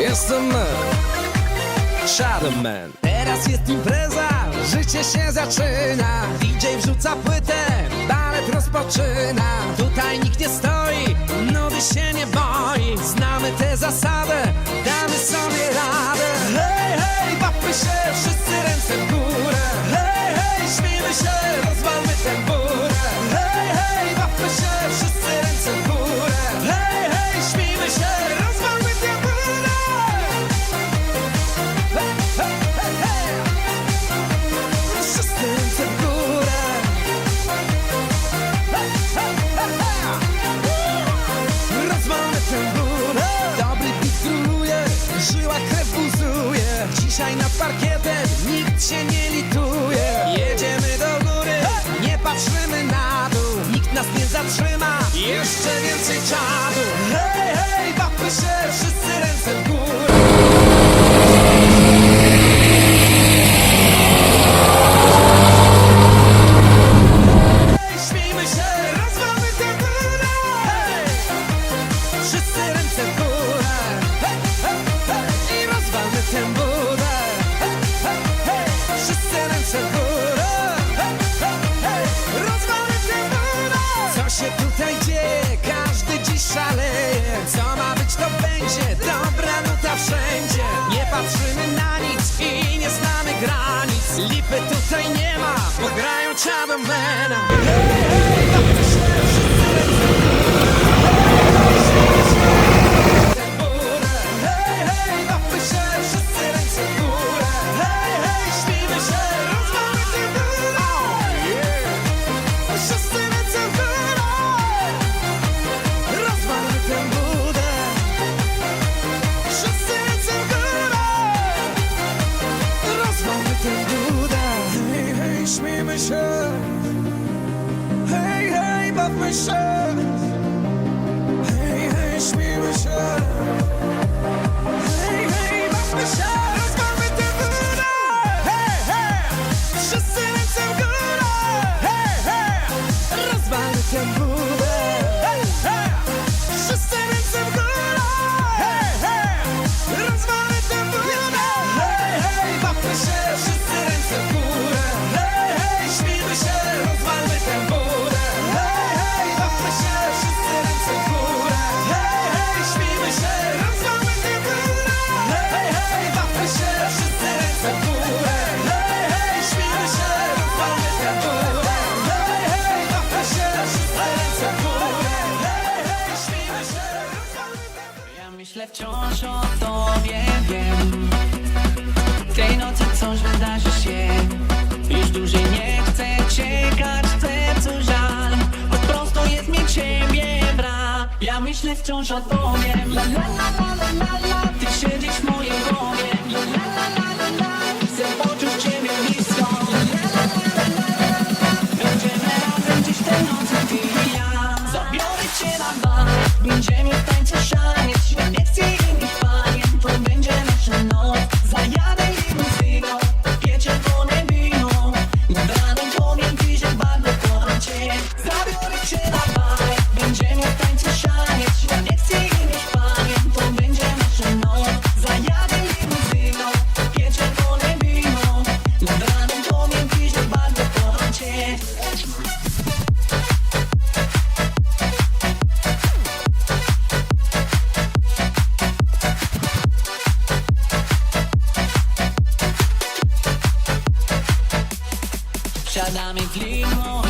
Jestem man, Shadow Man. Teraz jest impreza, życie się zaczyna. DJ wrzuca płytę, balet rozpoczyna. Tutaj nikt nie stoi, nudy się nie boi. Znamy tę zasadę, damy sobie radę. Dzisiaj nad parkietem nikt się nie lituje. Jedziemy do góry, nie patrzymy na dół. Nikt nas nie zatrzyma, jeszcze więcej czadu. Hej, hej, bawmy się, wszyscy razem się tutaj dzieje, każdy dziś szaleje Co ma być to będzie, dobra nuta wszędzie Nie patrzymy na nic i nie znamy granic Lipy tutaj nie ma, pograją Chadowena hey, hey, tak myślę, wszyscy Hej, hej, tak myślę, Hey, hey, bawmy się Hey, hey, śmiejmy się Hey, hej, bawmy się to obie wiem Tej nocy coś wydarzy się. Już dłużej nie chcę czekać, chcę co żal. Bo prosto jest mi ciebie brak. Ja myślę wciąż o tobie. La, la, la, la, la, la, Ty siedzisz w mojej głowie. La, la, la, la. nada me inflimo.